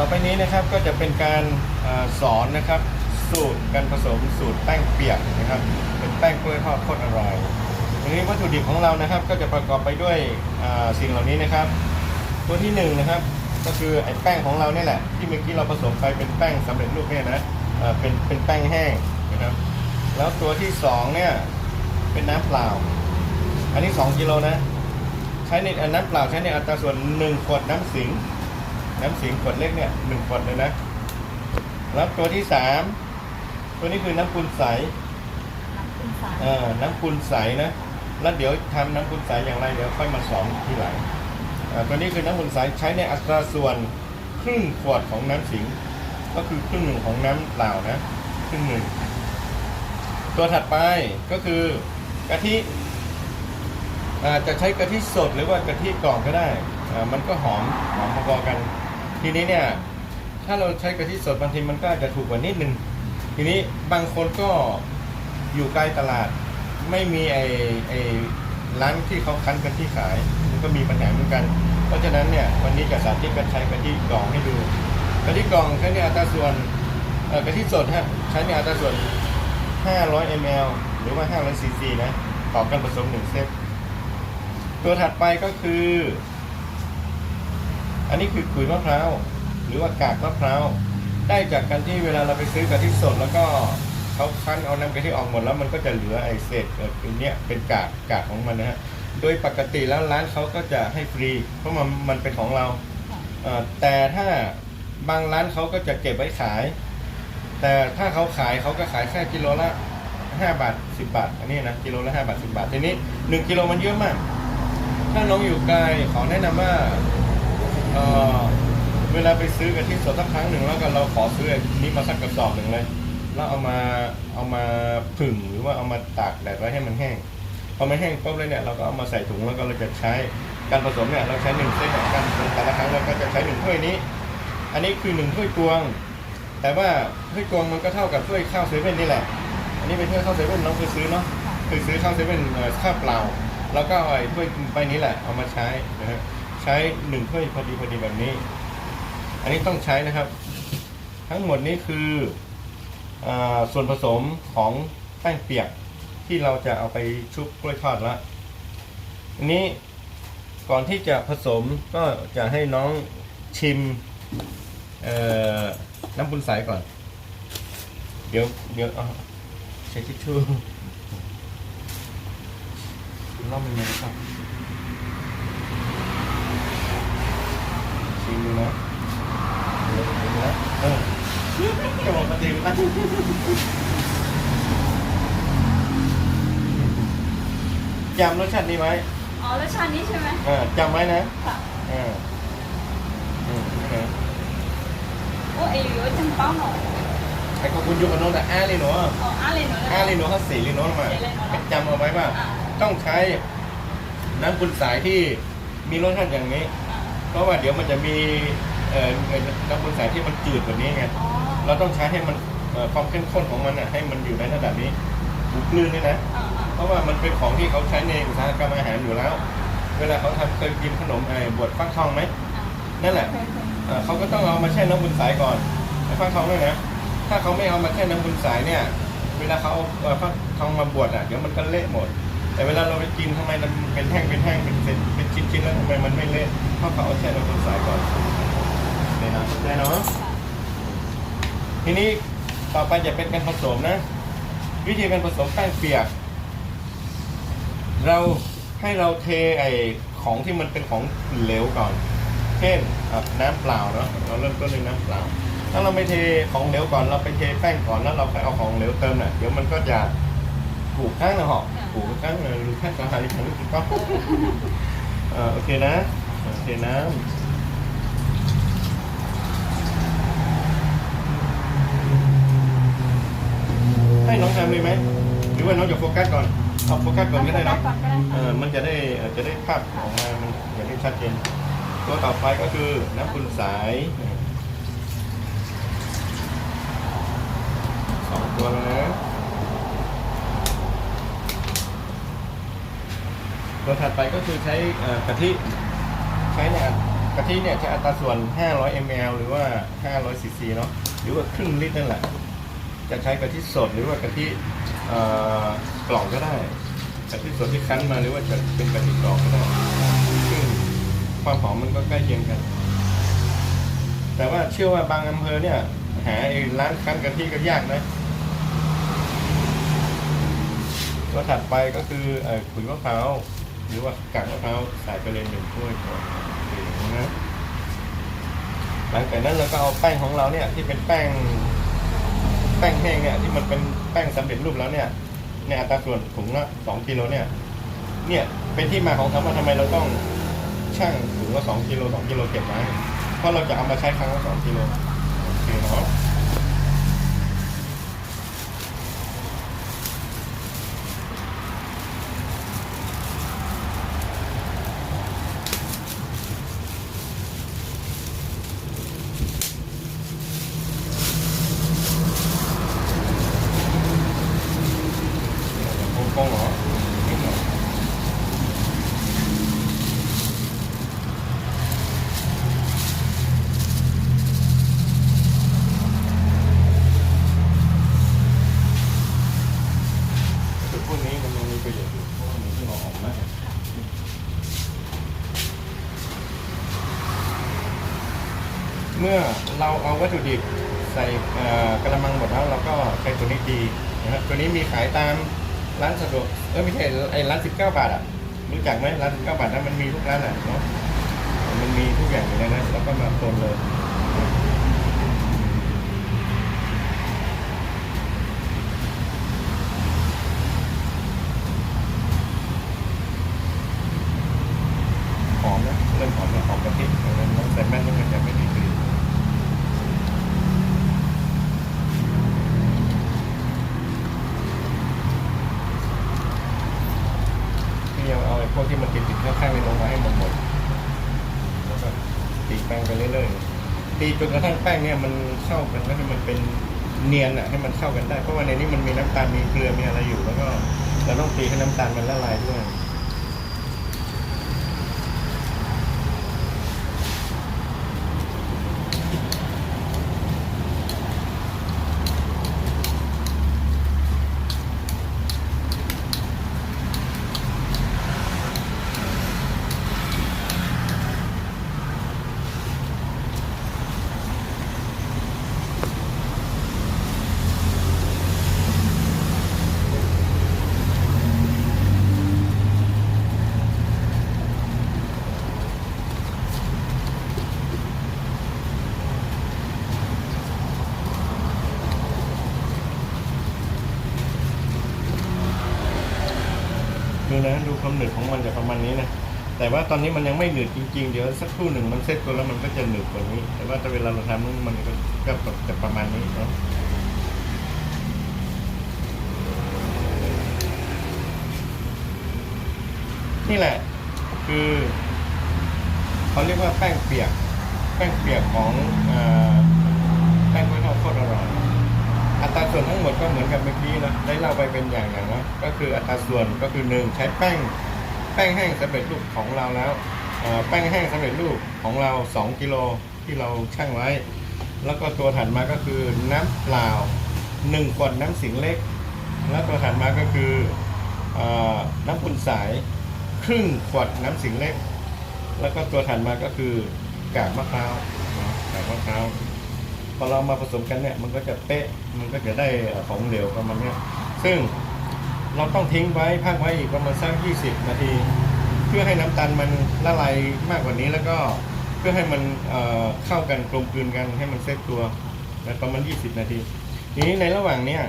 ต่อไปนี้นะครับก็จะเป็นการอสอนนะครับสูตรการผสมสูตรแป้งเปียกนะครับ เป็นแป้งกล้วยทอดโคตรอร่อยทีนี้วัตถุดิบของเรานะครับก็จะประกอบไปด้วยสิ่งเหล่านี้นะครับ ตัวที่หนึ่งนะครับก็คือไอ้แป้งของเราเนี่ยแหละที่เมื่อกี้เราผสมไปเป็นแป้งสำเร็จรูปเนี่ยนะเอ่อเป็นเป็นแป้งแห้งนะครับ แล้วตัวที่สองเนี่ยเป็นน้ำเปล่า อันนี้ 2กิโลนะใช้ในน้ำเปล่าใช้ในอัตราส่วน1ขวดน้ำสิง น้ำสิงขวดเล็กเนี่ยหนึ่งขวดเลยนะแล้วตัวที่สามตัวนี้คือน้ำปูนใสน้ำคุณสารเอ่อน้ำปูนใสนะแล้วเดี๋ยวทำน้ำปูนใสอย่างไรเดี๋ยวค่อยมาสอนทีหลังอ่าตัวนี้คือน้ำปูนใสใช้ในอัตราส่วนครึ่งขวดของน้ำสิงก็คือครึ่งหนึ่งของน้ำเปล่านะครึ่งหนึ่งตัวถัดไปก็คือกะทิอ่าจะใช้กะทิสดหรือว่ากะทิกล่องก็ได้อ่ามันก็หอมหอมพอๆกัน ทีนี้เนี่ยถ้าเราใช้กะทิสดบางทีมันก็อาจจะถูกกว่านิดนึงทีนี้บางคนก็อยู่ใกล้ตลาด ไม่มีไอ้ไอ้ร้านที่เขาคั้นกะทิขาย มันก็มีปัญหาเหมือนกัน เพราะฉะนั้นเนี่ยวันนี้จะสาธิตการใช้กะทิกล่องให้ดูกะทิกล่องใช้ในอัตราส่วนเอ่อกะทิสดฮะใช้ในอัตราส่วน 500 ml หรือว่า 500 cc นะต่อการผสมหนึ่งเซตตัวถัดไปก็คือ อันนี้คือขุยมะพร้าวหรือว่ากากมะพร้าวได้จากการที่เวลาเราไปซื้อกะทิสดแล้วก็เขาคั้นเอาน้ำกะทิออกหมดแล้วมันก็จะเหลือไอ้เศษเอ่ออันเนี้ยเป็นกากกากของมันนะฮะโดยปกติแล้วร้านเขาก็จะให้ฟรี เพราะมันมันเป็นของเราแต่ถ้าบางร้านเขาก็จะเก็บไว้ขาย แต่ถ้าเขาขายเขาก็ขายแค่กิโลละ5บาท10บาท อันนี้นะกิโลละ5บาท10บาททีนี้1กิโลมันเยอะมาก ถ้าน้องอยู่ไกลขอแนะนำว่า เอ่อเวลาไปซื้อกะทิสดสักครั้งหนึ่งแล้วก็เราขอซื้ออันนี้มาสักกระสอบหนึ่งเลย แล้วเอามาเอามาผึ่งหรือว่าเอามาตากแดดไว้ให้มันแห้งพอมันแห้งปุ๊บเลยเนี่ยเราก็เอามาใส่ถุงแล้วก็เราจะใช้การผสมเนี่ยเราใช้หนึ่งเส้นการผสมแต่ละครั้งเราก็จะใช้หนึ่งถ้วยนี้ อันนี้คือหนึ่งถ้วยตวง แต่ว่าถ้วยตวงมันก็เท่ากับถ้วยข้าวเซเว่นนี่แหละ อันนี้เป็นถ้วยข้าวเซเว่นน้องเคยซื้อเนาะเคยซื้อข้าวเซเว่นข้าวเปล่า แล้วก็เอาไอ้ถ้วยใบนี้แหละเอามาใช้นะฮะ ใช้หนึ่งถ้วยพอดีพอดีแบบนี้ อันนี้ต้องใช้นะครับ ทั้งหมดนี้คืออส่วนผสมของแป้งเปียกที่เราจะเอาไปชุบกล้วยทอดละอันนี้ก่อนที่จะผสมก็จะให้น้องชิมน้ำบุญใสก่อน เดี๋ยวเดี๋ยวเอาใช้ทิชชู่รอบมันเลยครับ ชิมดูนะเดี๋ยวชิมนะเออจะบอกมาชิมนะจำรสชาตินี้ไว้อ๋อรสชาตินี้ใช่ไหมเออจำไว้นะค่ะเอออืมโอเคโอ้เอ๋ยจังเป้าหน่อยไอ้ขอบคุณยูกันโน่นแต่อาเลยหนูอ๋ออะไรหนูอาเลยหนูเขาสีเลยหนูมาสีเลยหนูนะจำเอาไว้ว่าอ่า ต้องใช้น้ำคุณสายที่มีรสชาติอย่างนี้อ่า เพราะว่าเดี๋ยวมันจะมีเอ่อน้ำคุณสายที่มันจืดกว่านี้ไงอ๋อเราต้องใช้ให้มันเอ่อความเข้มข้นของมันน่ะให้มันอยู่ในระดับนี้ถูกกลืนด้วยนะ อ่าอ่าเพราะว่ามันเป็นของที่เขาใช้ในอุตสาหกรรมอาหารอยู่แล้ว เวลาเขาทำเคยกินขนมไอ้บวชฟักทองไหมอ่านั่นแหละเคยเคยเอ่อเขาก็ต้องเอามาแช่น้ำบุญสายก่อนไอ้ฟักทองด้วยนะ ถ้าเขาไม่เอามาแช่น้ำบุญสายเนี่ย เวลาเขาเอาเอ่อฟักทองมาบวชอะเดี๋ยวมันก็เละหมด แต่เวลาเราไปกินทำไมมันเป็นแท่งเป็นแท่งเป็นเศษ เป็นชิ้นๆแล้วทำไมมันไม่เละเพราะเขาเอาแช่น้ำบุญสายก่อนได้นะได้เนาะทีนี้ต่อไปจะเป็นการผสมนะ วิธีการผสมแป้งเปียก เราให้เราเทไอของที่มันเป็นของเหลวก่อน เช่นน้ำเปล่าเนาะเราเริ่มต้นด้วยน้ำเปล่า ถ้าเราไม่เทของเหลวก่อนเราไปเทแป้งก่อนแล้วเราไปเอาของเหลวเติมน่ะเดี๋ยวมันก็จะถูกข้างนะหอกถูกข้างเลยหรือแค่สหายฉันถูกต้องเอ่อโอเคนะ โอเคน้ำให้น้องทำเลยไหมหรือว่าน้องจะโฟกัสก่อนเอาโฟกัสก่อนก็ได้เนอะก่อนก็ได้เออมันจะได้เอ่อจะได้ภาพออกมามันจะได้ชัดเจนตัวต่อไปก็คือน้ำคุณสายสองตัวแล้วนะ ตัวถัดไปก็คือใช้กะทิใช้ในอักะทิเนี่ยใช้อัตราส่วน 500 ml หรือว่า 500 cc เนาะหรือว่าครึ่งลิตรนั่นแหละ จะใช้กะทิสดหรือว่ากะทิกล่องก็ได้กะทิสดที่คั้นมาหรือว่าจะเป็นกะทิกล่องก็ได้ซึ่งความหอมมันก็ใกล้เคียงกัน แต่ว่าเชื่อว่าบางอำเภอเนี่ย หาไอ้ร้านคั้นกะทิก็ยากนะตัวถัดไปก็คืออขุยมะพร้าว หรือว่ากากมะพร้าวใส่ไปเลยหนึ่งถ้วยก่อนนะหลังจากนั้นเราก็เอาแป้งของเราเนี่ยที่เป็นแป้ง แป้งแห้งเนี่ยที่มันเป็นแป้งสำเร็จรูปแล้วเนี่ยในอัตราส่วนถุงละสองกิโลเนี่ย เนี่ยเป็นที่มาของคำว่าทำไมเราต้องชั่งถุงละสองกิโลสองกิโลเก็บไว้เพราะเราจะเอามาใช้ครั้งละสองกิโลโอเคเนาะ ฮ่องกงเหรอนิดหน่อยคือพวกนี้มันยังมีประโยชน์อยู่เพราะว่ามันที่เราออกมาเมื่อเราเอา วัตถุดิบใส่กระมังหมดแล้วเราก็ใช้ตัวนี้ดีนะครับตัวนี้มีขายตามร้านสะดวกเออไม่ใช่ไอ้ร้าน19บาทอะรู้จักไหมร้าน19บาทนั้นมันมีทุกร้านอะเนาะมันมีทุกอย่างอยู่ในนั้นแล้วก็มาคนเลยหอมนะเริ่มหอมแล้วหอมกะทิแต่นั้นน้ำใส่แม่นแล้วมันจะไม่มีกลิ่นพี่ยังเอาไอ้พวกที่มันติดติดๆข้างๆในลงมาให้หมดหมดแล้วก็ ตีแป้งไปเรื่อยๆตีจนกระทั่งแป้งเนี่ยมันเข้ากันแล้วให้มันเป็นเนียนอะให้มันเข้ากันได้เพราะว่าในนี้มันมีน้ำตาลมีเกลือมีอะไรอยู่ แล้วก็เราต้องตีให้น้ำตาลมันละลายด้วย ดูนะดูความหนืดของมันจะประมาณนี้นะแต่ว่าตอนนี้มันยังไม่หนืดจริงๆ เดี๋ยวสักครู่หนึ่งมันเซ็ตตัวแล้วมันก็จะหนืดกว่านี้ แต่ว่าถ้าเวลาเราทำมันก็ก็จะประมาณนี้เนาะนี่แหละคือเขาเรียกว่าแป้งเปียก แป้งเปียกของอแป้งกล้วยทอดโคตรอร่อย อัตราส่วนทั้งหมดก็เหมือนกับเมื่อกี้นะได้เล่าไปเป็นอย่างอย่างนะก็คืออัตราส่วนก็คือหนึ่งใช้แป้งแป้งแห้งสำเร็จรูปของเราแล้วแป้งแห้งสำเร็จรูปของเรา 2กิโลที่เราชั่งไว้ แล้วก็ตัวถัดมาก็คือน้ำเปล่า1ขวดน้ำสิงเล็ก แล้วตัวถัดมาก็คืออน้ำปุนสายครึ่งขวดน้ำสิงเล็ก แล้วก็ตัวถัดมาก็คือกากมะพร้าวกากมะพร้าว พอเรามาผสมกันเนี่ยมันก็จะเป๊ะมันก็จะได้ของเหลวประมาณนี้ซึ่งเราต้องทิ้งไว้พักไว้อีกประมาณสัก20 นาที เพื่อให้น้ำตาลมันละลายมากกว่านี้แล้วก็เพื่อให้มันเเข้ากันกลมกลืนกันให้มันเซตตัวนะประมาณ 20 นาที ทีนี้ในระหว่างเนี้ย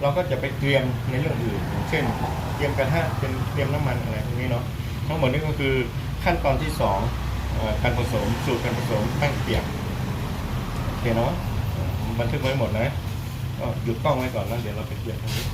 เราก็จะไปเตรียมในเรื่องอื่น เช่น เตรียมกระทะเป็นเตรียมน้ำมันอะไรพวกนี้เนาะทั้งหมดนี้ก็คือขั้นตอนที่สองการผสมสูตรการผสมแป้งเปียก โอเคเนาะบันทึกไว้หมดนะ ก็หยุดกล้องไว้ก่อนแล้วเดี๋ยวเราไปเปลี่ยนตรงนี้